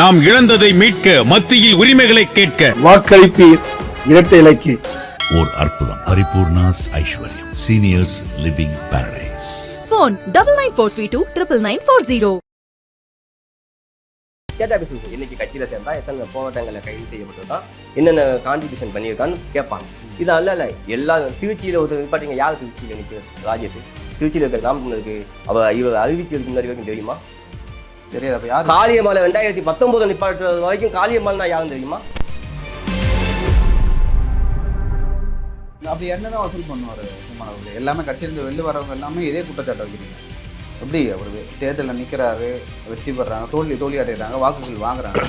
நாம் இழந்ததை மீட்க மத்தியில் உரிமைகளை கேட்க. வாக்களிப்பீர் இரட்டை இலைக்கு. ஓர் அற்புதம். Paripoornas Aishwaryam. Seniors living paradise phone double nine four three two triple nine four zero. கேட்டா பேசுவது இன்னைக்கு கட்சியில சேர்ந்தா எத்தனை போராட்டங்களில் கைது செய்யப்பட்டிருக்கான் என்னென்ன கான்ட்ரிபியூஷன் பண்ணியிருக்கான்னு கேட்பாங்க. இது அல்ல இல்ல எல்லா திருச்சியில ஒரு பாத்தீங்க யார் திருச்சியில நிற்கிறது ராஜேஷ். திருச்சியில இருக்கிற நாமக்கலுக்கு அவ இவர் அறிவிக்கிறதுக்கு முன்னாடி வரைக்கும் தெரியுமா? தெரியாது. அப்ப யாரு? காளியம்மாளை ரெண்டாயிரத்தி பத்தொன்பது நிப்பாட்டுறது வரைக்கும் காளியம்மாள்னா யாரும் தெரியுமா? அப்படி என்னதான் வசூல் பண்ணுவாரு? அவர்கள் எல்லாமே கட்சியிலிருந்து வெளில வரவங்க எல்லாமே இதே குற்றச்சாட்டை வைக்கிறீங்க எப்படி அவர் தேர்தலில் நிற்கிறாரு வெற்றி பெறாங்க தோல்வி தோல்வி அடைகிறாங்க வாக்குகள் வாங்குறாங்க.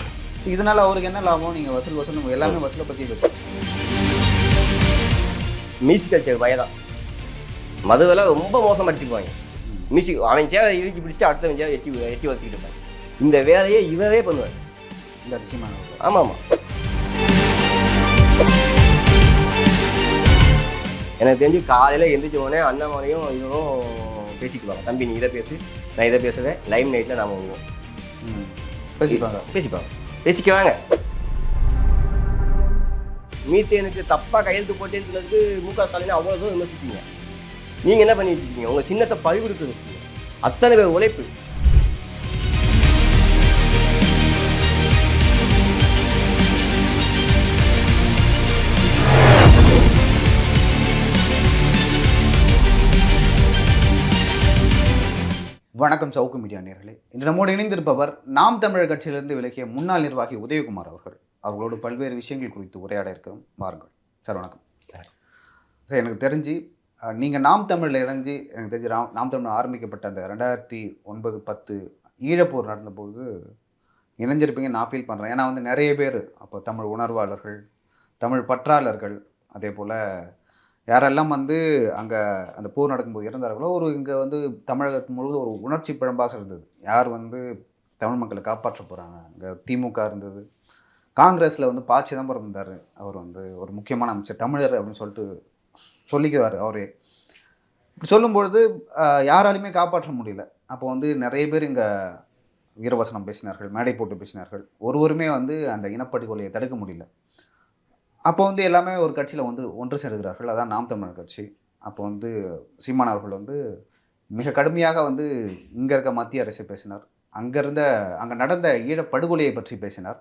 இதனால அவருக்கு என்ன லாபம்? நீங்க வசூல் வசூல் எல்லாமே வசூலை பத்தி பேசுறீங்க மியூசிக் கல்ச்சர் வயதான் மதுவெல்லாம் ரொம்ப மோசம் அடிச்சுக்குவாங்க மியூசிக் அவன் சேர இறுக்கி பிடிச்சிட்டு அடுத்தவன் சேர எட்டி எட்டி வச்சுக்கிட்டு இருப்பாங்க இந்த வேலையை இவரே பண்ணுவார். இந்த அவர்கள் ஆமாம் ஆமாம் எனக்கு தெரிஞ்சு காலையில் எந்திரிச்ச உடனே அண்ணாமலையும் இவரும் பேசிக்குவாங்க. தம்பி நீ இதை பேசு நான் இதை பேசுவேன் லைவ் நைட்டில் நாம வருவோம். பேசிப்பாங்க. பேசிப்பாங்க. பேசிக்குவாங்க. மீத்தேனுக்கு தப்பாக கையெழுத்து போட்டேன்னு சொன்னதுக்கு மு க ஸ்டாலின் அவ்வளோ தூரம் விமர்சிப்பீங்க நீங்கள் என்ன பண்ணிட்டு இருக்கீங்க? உங்கள் சின்னத்தை இருக்கீங்க அத்தனை பேர் உழைப்பு. வணக்கம் சவுக்கு மீடியா நேர்களே. இன்று நம்மோடு இணைந்திருப்பவர் நாம் தமிழர் கட்சியிலிருந்து விலகிய முன்னாள் நிர்வாகி உதயகுமார் அவர்கள். அவர்களோடு பல்வேறு விஷயங்கள் குறித்து உரையாட இருக்கிறோம். வாருங்கள். சார் வணக்கம். சார் எனக்கு தெரிஞ்சு நீங்கள் நாம் தமிழில் இணைஞ்சு எனக்கு தெரிஞ்சு ராம் நாம் தமிழ் ஆரம்பிக்கப்பட்ட அந்த ரெண்டாயிரத்தி ஒன்பது பத்து ஈழப்போர் நடந்தபோது இணைஞ்சிருப்பீங்க நான் ஃபீல் பண்ணுறேன் ஏன்னா வந்து நிறைய பேர் அப்போ தமிழ் உணர்வாளர்கள் தமிழ் பற்றாளர்கள் அதே போல் யாரெல்லாம் வந்து அங்கே அந்த போர் நடக்கும்போது இறந்தார்களோ ஒரு இங்கே வந்து தமிழகத்து முழுவதும் ஒரு உணர்ச்சி பிழம்பாக இருந்தது. யார் வந்து தமிழ் மக்களை காப்பாற்ற போகிறாங்க இங்கே திமுக இருந்தது. காங்கிரஸில் வந்து ப சிதம்பரம் இருந்தார். அவர் வந்து ஒரு முக்கியமான அமைச்சர் தமிழர் அப்படின்னு சொல்லிட்டு சொல்லிக்கிறார் அவரே. இப்படி சொல்லும்பொழுது யாராலையுமே காப்பாற்ற முடியல. அப்போ வந்து நிறைய பேர் இங்கே வீரவசனம் பேசினார்கள் மேடை போட்டு பேசினார்கள். ஒருவருமே வந்து அந்த இனப்படுகொலையை தடுக்க முடியல. அப்போ வந்து எல்லாமே ஒரு கட்சியில் வந்து ஒன்று சேருகிறார்கள். அதான் நாம் தமிழர் கட்சி. அப்போ வந்து சீமான் அவர்கள் வந்து மிக கடுமையாக வந்து இங்கே இருக்க மத்திய அரசை பேசினார். அங்கே இருந்த அங்கே நடந்த ஈழ படுகொலையை பற்றி பேசினார்.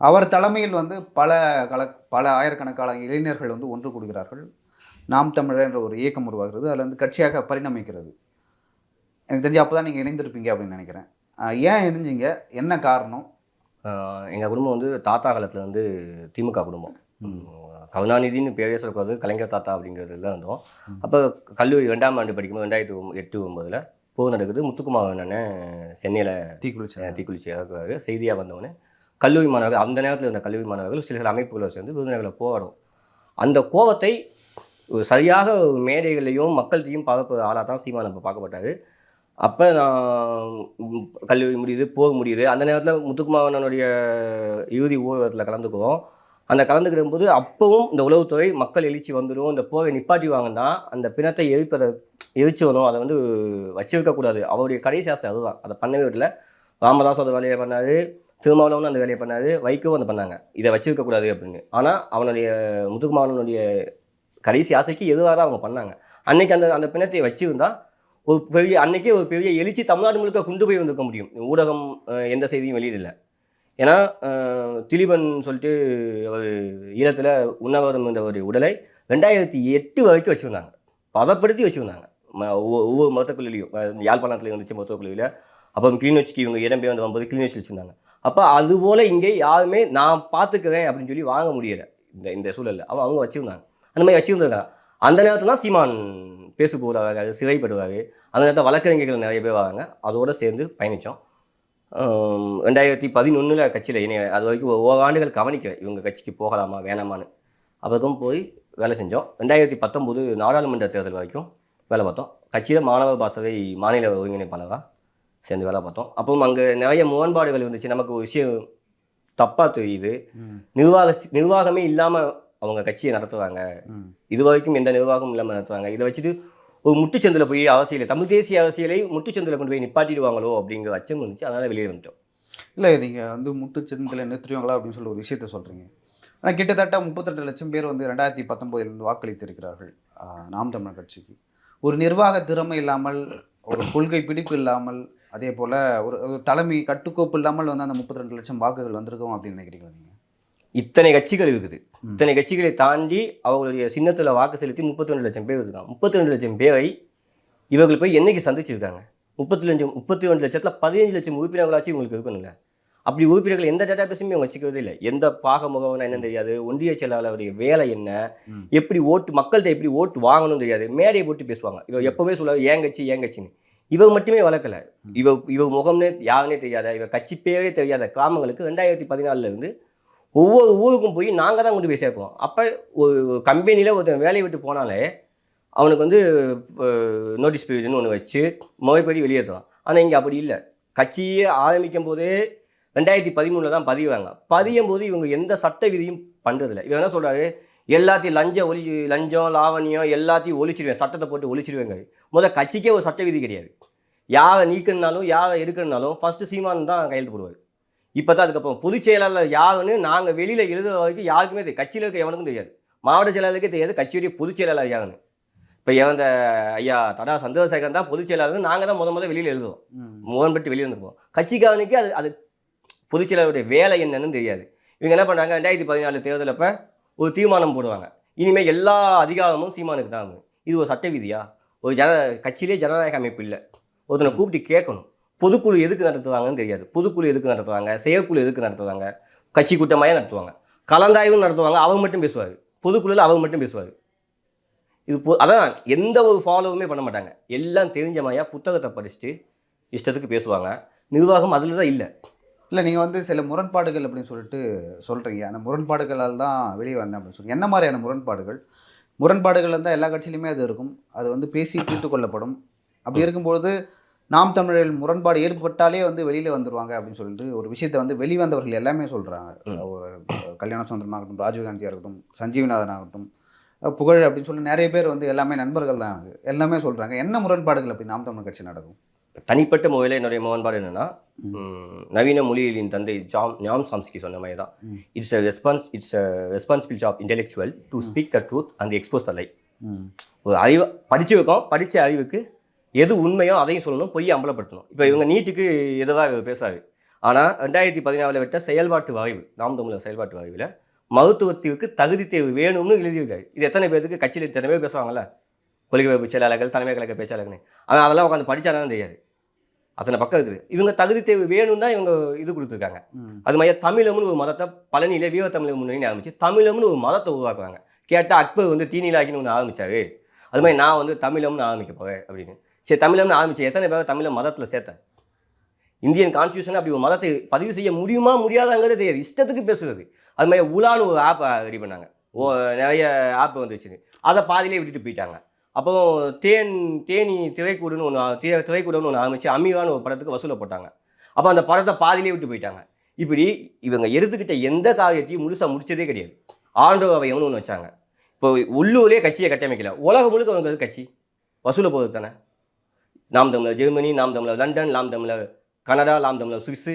அவர் தலைமையில் வந்து பல கல பல ஆயிரக்கணக்கான இளைஞர்கள் வந்து ஒன்று கூடுகிறார்கள். நாம் தமிழர் என்ற ஒரு இயக்கம் உருவாகிறது. அதில் வந்து கட்சியாக பரிணமிக்கிறது. எனக்கு தெரிஞ்சு அப்போ தான் நீங்கள் இணைந்திருப்பீங்க அப்படின்னு நினைக்கிறேன். ஏன் இணைஞ்சீங்க? என்ன காரணம்? எங்கள் குடும்பம் வந்து தாத்தா காலத்தில் வந்து திமுக குடும்பம். கருணாநிதினு பேரே சொல்லக்கூடாது. கலைஞர் தாத்தா அப்படிங்கிறதுல இருந்தோம். அப்போ கல்லூரி ரெண்டாம் ஆண்டு படிக்கும்போது ரெண்டாயிரத்தி எட்டு ஒம்பதில் போர் நடக்குது. முத்துக்குமார் அண்ணன் சென்னையில் தீக்குளிச்சு தீக்குளிச்சி இறக்குறாரு. செய்தியாக வந்தவொடனே கல்லூரி மாணவர்கள் அந்த நேரத்தில் இருந்த கல்லூரி மாணவர்கள் சில சில அமைப்புகளை சேர்ந்து விருதுநகரில் போராடும். அந்த கோவத்தை ஒரு சரியாக மேடைகளையும் மக்கள்கிட்டையும் பார்க்க ஆளாக தான் சீமான் நம்ம பார்க்கப்பட்டாரு. அப்போ நான் கல்லூரி முடியுது போர் முடியுது. அந்த நேரத்தில் முத்துக்குமாரனுடைய இறுதி ஊர்வலத்தில் கலந்துக்குவோம் அந்த கலந்துக்கிற போது அப்பவும் இந்த உளவுத்துறை மக்கள் எழுச்சி வந்துடும் இந்த போரை நிப்பாட்டிவாங்கன்னா அந்த பிணத்தை எரிப்பதை எரிச்சு வரும். அதை வந்து வச்சிருக்கக்கூடாது அவருடைய கடைசி ஆசை அதுதான். அதை பண்ணவே விடல. ராமதாஸ் அந்த வேலையை பண்ணார். திருமாவளவும் அந்த வேலையை பண்ணாரு. வைக்கவும் அதை பண்ணாங்க. இதை வச்சிருக்கக்கூடாது அப்படின்னு. ஆனால் அவனுடைய முத்துக்குமாரனுடைய கடைசி ஆசைக்கு எதுவாக அவங்க பண்ணாங்க. அன்னைக்கு அந்த அந்த பிணத்தை வச்சிருந்தா ஒரு பெரிய அன்னைக்கே ஒரு பெரிய எழுச்சி தமிழ்நாடு முழுக்க கொண்டு போய் வந்திருக்க முடியும். ஊடகம் எந்த செய்தியும் வெளியிடல. ஏன்னா திலீபன் சொல்லிட்டு அவர் ஈழத்தில் உண்ணாவிரதம் ஒரு உடலை ரெண்டாயிரத்தி எட்டு வரைக்கும் வச்சுருந்தாங்க. பதப்படுத்தி வச்சுருந்தாங்க. ஒவ்வொரு மருத்துவக்குள்ளிலையும் யாழ்ப்பாணத்தில் இருந்துச்சு மருத்துவக்குழுவில் அப்போ கிளிநொச்சிக்கு இவங்க இடம்பெயர் வந்து வரும்போது கிளிநொச்சி வச்சுருந்தாங்க. அப்போ அதுபோல் இங்கே யாருமே நான் பார்த்துக்கிறேன் அப்படின்னு சொல்லி வாங்க முடியலை. இந்த இந்த சூழலில். அவன் அவங்க வச்சுருந்தாங்க. அந்த மாதிரி வச்சுருந்தாங்க அந்த நேரத்தில் தான் சீமான் பேசு போகிறாரு சிறைப்படுவார். அந்த நேரத்தில் வழக்கறிஞர்கள் நிறைய பேர் வராங்க. அதோடு சேர்ந்து பயணித்தோம் ரெண்டாயிரத்தி பதினொன்றில் கட்சியில் இணைய அது வரைக்கும் ஓராண்டுகள் கவனிக்கல இவங்க கட்சிக்கு போகலாமா வேணாமான்னு. அப்புறம் போய் வேலை செஞ்சோம். ரெண்டாயிரத்தி பத்தொம்போது நாடாளுமன்ற தேர்தல் வரைக்கும் வேலை பார்த்தோம். கட்சியில் மாணவர் பாசறை மாநில ஒருங்கிணைப்பாளராக சேர்ந்து வேலை பார்த்தோம். அப்பவும் அங்கே நிறைய முரண்பாடுகள் இருந்துச்சு. நமக்கு ஒரு விஷயம் தப்பாக தெரியுது. நிர்வாக நிர்வாகமே இல்லாமல் அவங்க கட்சியை நடத்துவாங்க. இது வரைக்கும் எந்த நிர்வாகமும் இல்லாமல் நடத்துவாங்க. இதை வச்சுட்டு ஒரு முட்டுச்சந்தில் போய் அரசியலை தமிழ் தேசிய அரசியலை முட்டுச்சந்தில் கொண்டு போய் நிப்பாட்டிடுவாங்களோ அப்படிங்கிற அச்சம் இருந்துச்சு அதனால் வெளியே வந்துட்டோம். இல்லை நீங்கள் வந்து முட்டுச்சந்தில் நிறுத்துவீங்களா அப்படின்னு சொல்லி ஒரு விஷயத்த சொல்கிறீங்க ஆனால் கிட்டத்தட்ட முப்பத்தெட்டு லட்சம் பேர் வந்து ரெண்டாயிரத்தி பத்தொம்போதிலிருந்து வாக்களித்திருக்கிறார்கள் நாம் தமிழர் கட்சிக்கு. ஒரு நிர்வாக திறமை இல்லாமல் ஒரு கொள்கை பிடிப்பு இல்லாமல் அதே போல் ஒரு ஒரு தலைமை கட்டுக்கோப்பு இல்லாமல் வந்து அந்த முப்பத்தி ரெண்டு லட்சம் வாக்குகள் வந்திருக்கோம் அப்படின்னு நினைக்கிறீங்களா நீங்கள் இத்தனை கட்சிகள் இருக்குது. இத்தனை கட்சிகளை தாண்டி அவங்களுடைய சின்னத்தில் வாக்கு செலுத்தி முப்பத்தி ரெண்டு லட்சம் பேர் இருக்காங்க. முப்பத்தி ரெண்டு லட்சம் பேரை இவர்கள் போய் என்னைக்கு சந்திச்சிருக்காங்க? முப்பத்தி லட்சம் முப்பத்தி ரெண்டு லட்சத்தில் பதினஞ்சு லட்சம் உறுப்பினர்களாச்சும் இவங்களுக்கு இருக்கணும்ல. அப்படி உறுப்பினர்கள் எந்த டேட்டா பேஸுமே அவங்க வச்சுக்கிறதே இல்லை. எந்த பாக முகவனா என்னன்னு தெரியாது. ஒன்றிய செயலாளருடைய வேலை என்ன. எப்படி ஓட்டு மக்கள்கிட்ட எப்படி ஓட்டு வாங்கணும்னு தெரியாது. மேடையை போட்டு பேசுவாங்க. இவ எப்பவுமே சொல்லுவாங்க ஏன் கட்சி ஏன் கட்சின்னு. இவங்க மட்டுமே வளர்க்கல. இவ இவ முகம்னே யாருன்னே தெரியாத இவ கட்சி பேரே தெரியாத கிராமங்களுக்கு ரெண்டாயிரத்தி பதினாலுல இருந்து ஒவ்வொரு ஊருக்கும் போய் நாங்கள் தான் கொண்டு போய் சேர்ப்போம் அப்போ ஒரு கம்பெனியில் ஒருத்தன் வேலையை விட்டு போனாலே அவனுக்கு வந்து நோட்டீஸ் பீரியட்னு ஒன்று வச்சு முறைப்படி வெளியேற்றலாம். ஆனால் இங்கே அப்படி இல்லை. கட்சியே ஆரம்பிக்கும் போதே ரெண்டாயிரத்தி பதிமூணில் தான் பதிவாங்க. பதியும் போது இவங்க எந்த சட்ட விதியும் பண்ணுறதில்ல இவங்க என்ன சொல்கிறாரு எல்லாத்தையும் லஞ்சம் ஒளி லஞ்சம் லாவணியம் எல்லாத்தையும் ஒழிச்சிடுவேன் சட்டத்தை போட்டு ஒழிச்சிடுவேங்க முதல் கட்சிக்கே ஒரு சட்ட விதி கிடையாது. யாரை நீக்கணுனாலும் யாரை எடுக்கணுனாலும் ஃபஸ்ட்டு சீமான் தான் கையெழுத்து போடுவார். இப்போ தான் அதுக்கப்புறம் பொதுச் செயலாளர் யாருன்னு நாங்கள் வெளியில் எழுதுற வரைக்கும் யாருக்குமே தெரியும் கட்சியில் இருக்க எவனுக்கும் தெரியாது. மாவட்ட செயலாளருக்கே தெரியாது கட்சியுடைய பொதுச் செயலாளர் யாருன்னு. இப்போ இறந்த ஐயா தடா சந்திரசேகரன் தான் பொதுச் செயலாளர் நாங்கள் தான் முத முத வெளியில் எழுதுவோம். முகன்பட்டு வெளியே வந்துருப்போம் கட்சிக்காரனுக்கு அது அது பொதுச் செயலாளருடைய வேலை என்னன்னு தெரியாது. இவங்க என்ன பண்ணாங்க ரெண்டாயிரத்தி பதினாலு தேர்தல் அப்ப ஒரு தீர்மானம் போடுவாங்க. இனிமேல் எல்லா அதிகாரமும் சீமானுக்கு தான் இது ஒரு சட்ட விதியா? ஒரு ஜன கட்சியிலே ஜனநாயக அமைப்பு இல்லை. ஒருத்தனை கூப்பிட்டு கேட்கணும். பொதுக்குழு எதுக்கு நடத்துவாங்கன்னு தெரியாது. பொதுக்குழு எதுக்கு நடத்துவாங்க? செயற்குழு எதுக்கு நடத்துவாங்க? கட்சி கூட்டமாக நடத்துவாங்க. கலந்தாய்வும் நடத்துவாங்க அவங்க மட்டும் பேசுவார். பொதுக்குழுவில் அவங்க மட்டும் பேசுவார். இது பொ அதான் எந்த ஒரு ஃபாலோவுமே பண்ண மாட்டாங்க. எல்லாம் தெரிஞ்ச மாதிரியாக புத்தகத்தை படிச்சுட்டு இஷ்டத்துக்கு பேசுவாங்க. நிர்வாகம் அதில் தான் இல்லை. இல்லை நீங்கள் வந்து சில முரண்பாடுகள் அப்படின்னு சொல்லிட்டு சொல்கிறீங்க அந்த முரண்பாடுகளால் தான் வெளியே வந்தேன் அப்படின்னு சொல்லி என்ன மாதிரியான முரண்பாடுகள்? முரண்பாடுகள் இருந்தால் எல்லா கட்சியிலுமே அது இருக்கும். அது வந்து பேசி தீர்த்து கொள்ளப்படும். அப்படி இருக்கும்பொழுது நாம் தமிழர்கள் முரண்பாடு ஏற்பட்டாலே வந்து வெளியில் வந்துருவாங்க அப்படின்னு சொல்லிட்டு ஒரு விஷயத்தை வந்து வெளிவந்தவர்கள் எல்லாமே சொல்கிறாங்க ஒரு கல்யாண சுந்தரமாகட்டும் ராஜீவ்காந்தியாக இருக்கட்டும் சஞ்சீவநாதன் ஆகட்டும் புகழ் அப்படின்னு சொல்லி நிறைய பேர் வந்து எல்லாமே நண்பர்கள் தான் எல்லாமே சொல்கிறாங்க என்ன முரண்பாடுகள் அப்படி நாம் தமிழ் கட்சி நடக்கும்? தனிப்பட்ட முறையில் என்னுடைய முரண்பாடு என்னன்னா நவீன மொழியியலின் தந்தை ஜாம் ஞாம் சாம்ஸ்கி சொன்ன மாதிரி தான். It's response it's responsibility of intellectual to speak the truth and expose the lie ம். ஒரு அறிவு படிச்சிருக்கோம் படித்த அறிவுக்கு எது உண்மையோ அதையும் சொல்லணும் பொய் அம்பலப்படுத்தணும். இப்போ இவங்க நீட்டுக்கு எதுவாக பேசாது. ஆனால் ரெண்டாயிரத்தி பதினாலில் விட்ட செயல்பாட்டு வரைவு நாம் தமிழர் செயல்பாட்டு வரைவில் மருத்துவத்திற்கு தகுதி தேர்வு வேணும்னு எழுதியிருக்காரு. இது எத்தனை பேருக்கு கட்சியில் இத்தனை பேர் பேசுவாங்கல்ல? கொள்கை செயலாளர்கள் தலைமை கழக பேச்சாளர்கள் ஆனால் அதெல்லாம் உட்காந்து படிச்சாலும் தெரியாது. அத்தனை பக்கம் இருக்குது. இவங்க தகுதி தேர்வு வேணும்னு இவங்க இது கொடுத்துருக்காங்க. அது மாதிரி தமிழம்னு ஒரு மதத்தை பழனியில வீர தமிழ் முன்னணி ஆரம்பிச்சு தமிழம்னு ஒரு மதத்தை உருவாக்குறாங்க கேட்டால் அக்பர் வந்து தீனிலாக்கின்னு ஒன்று ஆரம்பிச்சாரு. அது மாதிரி நான் வந்து தமிழம்னு ஆரம்பிக்க போகிறேன் அப்படின்னு. சரி தமிழம்னு ஆரம்பிச்சு எத்தனை பேர் தமிழை மதத்தில் சேர்த்தேன்? இந்தியன் கான்ஸ்டியூஷன் அப்படி ஒரு மதத்தை பதிவு செய்ய முடியுமா முடியாதாங்கிறது தெரியாது. இஷ்டத்துக்கு பேசுகிறது அது மாதிரி உலான்னு ஒரு ஆப் ரெடி பண்ணாங்க. ஓ நிறைய ஆப் வந்துச்சு அதை பாதியிலே விட்டுட்டு போயிட்டாங்க. அப்புறம் தேன் தேனி திரைக்கூடுன்னு ஒன்று திரை ஒன்று ஆரம்பிச்சு அமீவான்னு ஒரு படத்துக்கு வசூலை போட்டாங்க. அப்போ அந்த படத்தை பாதியிலே விட்டு போயிட்டாங்க. இப்படி இவங்க எடுத்துக்கிட்ட எந்த காரியத்தையும் முழுசாக முடிச்சதே கிடையாது. ஆண்டோ அவையம்னு ஒன்று வச்சாங்க. இப்போ உள்ளூர்லேயே கட்சியை கட்டமைக்கல. உலகம் முழுக்க அவங்க கட்சி? வசூலை போகுது தானே? நாம் தமிழர் ஜெர்மனி நாம் தமிழர் லண்டன் நாம் தமிழர் கனடா நாம் தமிழர் சுவிஸு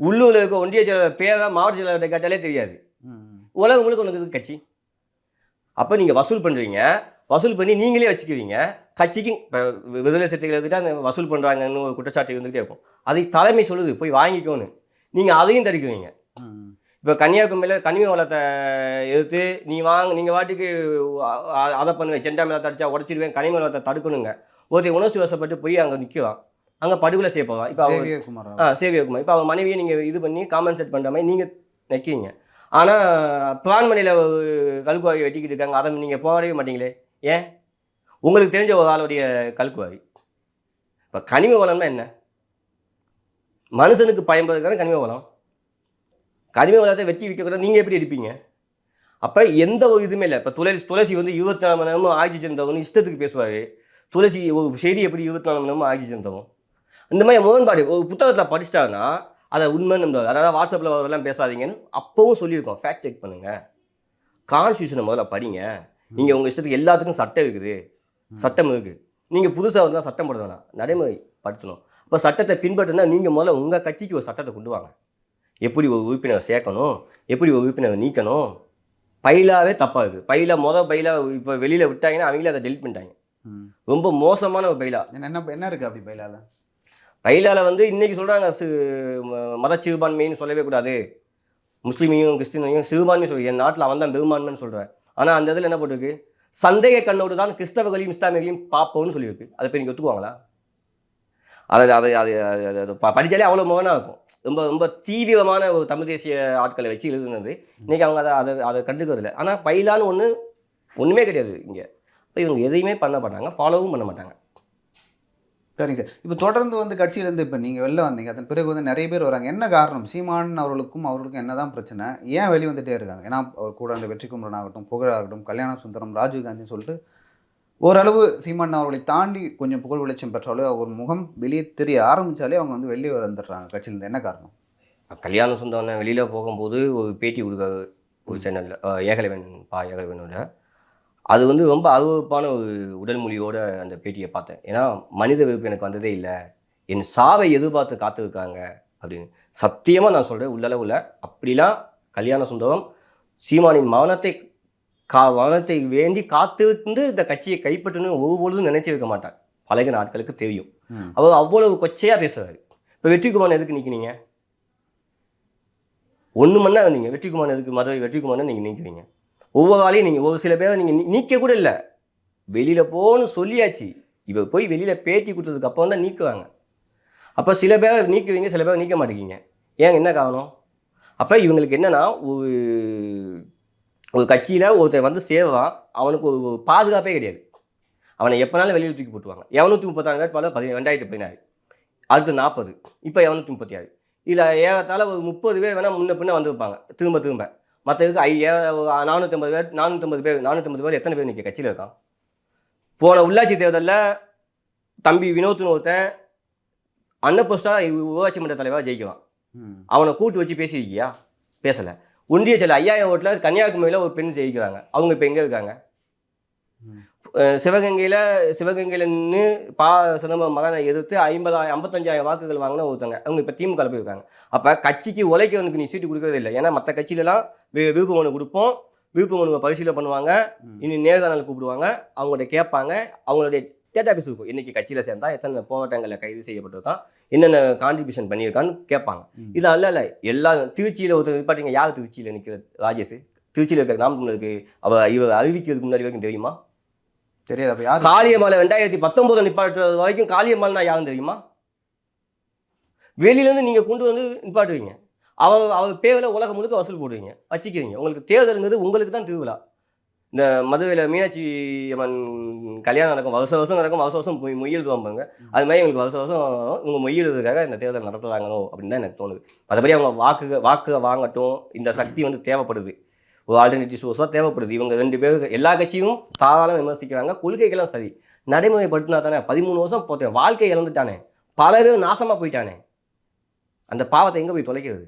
உள்ளூரில் இருக்க ஒன்றிய செயலர் பேரை மாவட்ட செயலாளர்கிட்ட கேட்டாலே தெரியாது. உலகம் முழுக்க உனக்கு கட்சி. அப்போ நீங்கள் வசூல் பண்ணுறீங்க வசூல் பண்ணி நீங்களே வச்சுக்கிறீங்க கட்சிக்கு இப்போ விடுதலை சிறுத்தைகள் எடுத்துட்டா வசூல் பண்ணுறாங்கன்னு ஒரு குற்றச்சாட்டு இருந்துகிட்டே இருக்கும். அதை தலைமை சொல்லுது போய் வாங்கிக்கோன்னு. நீங்கள் அதையும் தடுக்கிறீங்க ம். இப்போ கன்னியாகுமரியில் கனிம வளத்தை எடுத்து நீ வாங்க நீங்கள் வாட்டுக்கு அதை பண்ணுவேன் செண்டா மேலே தடிச்சா உடச்சிடுவேன் கனிம வளத்தை தடுக்கணுங்க. ஒருத்தர் உணர்ச்சி வசப்பட்டு போய் அங்கே நிற்கிறான் அங்கே படுகொலை செய்ய போவான் இப்போ குமார்? ஆ சேவியகுமார் இப்போ அவன் மனைவியை நீங்கள் இது பண்ணி காம்பன்சேட் பண்ணுற மாதிரி நீங்கள் நிற்கிறீங்க ஆனால் பிரான்மணியில் கல்குவாரி வெட்டிக்கிட்டு இருக்காங்க. அதை நீங்கள் போகவே மாட்டீங்களே. ஏன்? உங்களுக்கு தெரிஞ்ச ஒரு ஆளுடைய கல்குவாரி. இப்போ கனிம வளம்னா என்ன? மனுஷனுக்கு பயன்படுறதுக்கான கனிம வளம். கனிம வளத்தை வெட்டி விற்கக்கூடாது நீங்கள் எப்படி எடுப்பீங்க அப்போ எந்த ஒரு இதுவுமே இல்லை. இப்போ துளசி துளசி வந்து இருபத்தி நாலு மணி நேரமும் ஆட்சி செஞ்சவங்க இஷ்டத்துக்கு பேசுவார். துளசி ஒரு செய்தி எப்படி இருபத்தி நாலு மணி நேரமும் ஆட்சி செஞ்சவங்க இந்த மாதிரி முரண்பாடு ஒரு புத்தகத்தில் படிச்சிட்டாங்கன்னா அதை உண்மை நம்ப அதாவது வாட்ஸ்அப்பில் வரலாம் பேசாதீங்கன்னு அப்பவும் சொல்லியிருக்கோம். ஃபேக்ட் செக் பண்ணுங்க. கான்ஸ்டியூஷனை முதல்ல படிங்க. நீங்கள் உங்கள் இஷ்டத்துக்கு எல்லாத்துக்கும் சட்டம் இருக்குது. சட்டம் இருக்குது நீங்கள் புதுசாக வந்தால் சட்டம் போட வேணாம். நடைமுறைப்படுத்தணும். இப்போ சட்டத்தை பின்பற்றினா நீங்கள் முதல்ல உங்கள் கட்சிக்கு ஒரு சட்டத்தை கொண்டு வாங்க. எப்படி ஒரு உறுப்பினரை சேர்க்கணும்? எப்படி ஒரு உறுப்பினரை நீக்கணும்? பைலாவே தப்பாக இருக்குது பைலா மொதல் பைலா இப்போ வெளியில் விட்டாங்கன்னா அவங்களே அதை டெலிட் பண்ணிட்டாங்க. ரொம்ப மோசமான ஒரு பைலா. என்ன என்ன என்ன இருக்கு அப்படி பயிலால பைலால வந்து இன்னைக்கு சொல்கிறாங்க மத சிறுபான்மைன்னு சொல்லவே கூடாது. முஸ்லீமையும் கிறிஸ்டினையும் சிறுபான்மை சொல்லி என் நாட்டில் அவன் தான் பெரும்பான்மைன்னு சொல்கிறேன் ஆனால் அந்த இதில் என்ன போட்டிருக்கு? சந்தேக கண்ணோடு தான் கிறிஸ்தவர்களையும் இஸ்லாமியர்களையும் பார்ப்போம்னு சொல்லியிருக்கு. அதை போய் நீங்கள் ஒத்துக்குவாங்களா? அது அது அது அது- அது- அது ப- படிச்சாலே அவ்வளோ மோகனாக இருக்கும். ரொம்ப ரொம்ப தீவிரமான ஒரு தமிழ் தேசிய ஆட்களை வச்சு எழுதுனது. இன்னைக்கு அவங்க அதை அதை அதை கண்டுக்கிறது இல்லை ஆனால் பைலான்னு ஒன்று ஒன்றுமே கிடையாது இங்கே. இப்போ இவங்க எதையுமே பண்ண மாட்டாங்க ஃபாலோவும் பண்ண மாட்டாங்க. சரிங்க சார். இப்போ தொடர்ந்து வந்து கட்சியிலேருந்து இப்போ நீங்கள் வெளில வந்தீங்க அதன் பிறகு வந்து நிறைய பேர் வராங்க. என்ன காரணம்? சீமான் அவர்களுக்கும் அவர்களுக்கும் என்னதான் பிரச்சனை? ஏன் வெளியே வந்துட்டே இருக்காங்க? ஏன்னா அவர் கூட அந்த வெற்றி குமரன் ஆகட்டும் புகழாகட்டும் கல்யாண சுந்தரம் ராஜீவ் காந்தின்னு சொல்லிட்டு ஓரளவு சீமான் அவர்களை தாண்டி கொஞ்சம் புகழ் வெளிச்சம் பெற்றாலே அவர் முகம் வெளியே தெரிய ஆரம்பிச்சாலே அவங்க வந்து வெளியே வந்துடுறாங்க கட்சியிலேருந்து. என்ன காரணம்? கல்யாணம் சொந்தவன வெளியில் போகும்போது ஒரு பேட்டி கொடுக்காரு ஒரு சேனலில் ஏகலைவன் பா ஏகலைவனோட. அது வந்து ரொம்ப அருவறுப்பான ஒரு உடல் மொழியோட அந்த பேட்டியை பார்த்தேன். ஏன்னா மனித வெறுப்பு எனக்கு வந்ததே இல்லை. என் சாவை எதிர்பார்த்து காத்திருக்காங்க அப்படின்னு. சத்தியமாக நான் சொல்கிறேன் உள்ளளவுல. அப்படிலாம் கல்யாண சுந்தரம் சீமானின் மரணத்தை கா மரணத்தை வேண்டி காத்திருந்து இந்த கட்சியை கைப்பற்றணும்னு ஒருபொழுதும் நினைச்சிருக்க மாட்டார். பழகின ஆட்களுக்கு தெரியும். அவர் அவ்வளவு கொச்சையாக பேசுறாரு. இப்போ வெற்றிக்குமார் எதுக்கு நிற்கிறீங்க ஒன்று மணி நீங்க வெற்றிக்குமார் எதுக்கு மதுரை வெற்றிக்குமார் நீங்கள் நீக்குவீங்க ஒவ்வொரு ஆளையும் நீங்கள் ஒரு சில பேரை நீங்கள் நீக்க கூட இல்லை. வெளியில் போன்னு சொல்லியாச்சு. இவர் போய் வெளியில் பேட்டி கொடுத்ததுக்கு அப்புறம் தான் நீக்குவாங்க. அப்போ சில பேர் நீக்குவீங்க சில பேர் நீக்க மாட்டேங்கிங்க ஏன் என்ன காரணம்? அப்போ இவங்களுக்கு என்னென்னா ஒரு ஒரு கட்சியில் ஒருத்தன் வந்து சேர்வான். அவனுக்கு ஒரு ஒரு பாதுகாப்பே கிடையாது. அவனை எப்போனாலும் வெளியில் தூக்கி போட்டுவாங்க இரநூத்தி முப்பத்தாறு வேட்பாளர் பதி ரெண்டாயிரத்தி பதினாறு. அடுத்து நாற்பது. இப்போ இரநூத்தி முப்பத்தி ஆறு. இதில் ஏறத்தாழ ஒரு முப்பது பேர் வேணால் முன்ன பின்ன வந்திருப்பாங்க. திரும்ப திரும்ப. மற்றதுக்கு ஐ நானூற்றம்பது பேர் நானூற்றம்பது பேர் நானூற்றம்பது பேர் எத்தனை பேர் நிற்க கட்சியில் இருக்கான் போன உள்ளாட்சி தேர்தலில் தம்பி வினோத்னு ஒருத்தன் அன்னபோஸ்டா ஊராட்சி மன்ற தலைவராக ஜெயிக்கலாம். அவனை கூட்டு வச்சு பேசியிருக்கியா? பேசலை. ஒன்றிய சில ஐயாயிரம் ஓட்டில் கன்னியாகுமரியில் ஒரு பெண் ஜெயிக்கிறாங்க. அவங்க இப்போ எங்கே இருக்காங்க? சிவகங்கையில் சிவகங்கையில் நின்று பா சிதம்பரம் மகனை எதிர்த்து ஐம்பதாயிரம் ஐம்பத்தஞ்சாயிரம் வாக்குகள் வாங்கின ஒருத்தங்க. அவங்க இப்போ திமுக போயிருக்காங்க. அப்போ கட்சிக்கு உழைக்கிறவனுக்கு நீ சீட்டு கொடுக்கறதே இல்லை. ஏன்னா மற்ற கட்சியிலலாம் வி விருப்ப மனு கொடுப்போம். விருப்ப மனுவை பரிசீலனை பண்ணுவாங்க. இனி நேர்காணல் கூப்பிடுவாங்க. அவங்கள்ட்ட கேட்பாங்க. அவங்களுடைய டேட்டா பேஸ் இருக்கும். இன்னைக்கு கட்சியில் சேர்ந்தா எத்தனை போராட்டங்களில் கைது செய்யப்பட்டிருக்கான்? என்னென்ன கான்ட்ரிபியூஷன் பண்ணியிருக்கான்னு கேட்பாங்க. இது அல்ல இல்லை எல்லா திருச்சியில் ஒருத்தர் நிப்பாட்டிங்க. யார் திருச்சியில் நிற்கிற ராஜேஷ். திருச்சியில் இருக்கிற நாம் தமிழருக்கு அவர் இவர் அறிவிக்கிறதுக்கு முன்னாடி வரைக்கும் தெரியுமா? தெரியாது அப்போ யார்? காளியம்மாள் ரெண்டாயிரத்தி பத்தொன்பது நிப்பாட்டுறது வரைக்கும் காளியம்மாள்னா யாரும் தெரியுமா? வெளியிலேருந்து நீங்கள் கொண்டு வந்து நிப்பாட்டுவீங்க. அவ அவர் பேரில் உலகம் முழுக்க வசூல் போடுவீங்க. வச்சுக்கிறீங்க. உங்களுக்கு தேர்தலுங்கிறது உங்களுக்கு தான் திருவிழா. இந்த மதுரையில் மீனாட்சி அம்மன் கல்யாணம் நடக்கும் வருஷ வருஷம் நடக்கும் வருஷ வருஷம் மொய் மொய்யல் துவாம்பாங்க அது மாதிரி எங்களுக்கு வருஷ வருஷம் இவங்க மொய்யலுக்காக இந்த தேர்தல் நடத்துறாங்களோ அப்படின்னு தான் எனக்கு தோணுது. மற்றபடி அவங்க வாக்கு வாக்கு வாங்கட்டும். இந்த சக்தி வந்து தேவைப்படுது. ஒரு ஆல்டர்னேட்டிவ் சோர்ஸாக தேவைப்படுது. இவங்க ரெண்டு பேருக்கு எல்லா கட்சியும் தாராளம் விமர்சிக்கிறாங்க. கொள்கைகளும் சரி. நடைமுறைப்படுத்தினா தானே பதிமூணு வருஷம் போத்தேன் வாழ்க்கை இழந்துட்டானே. பல பேர் நாசமாக போயிட்டானே. அந்த பாவத்தை எங்கே போய் தொலைக்கிறது?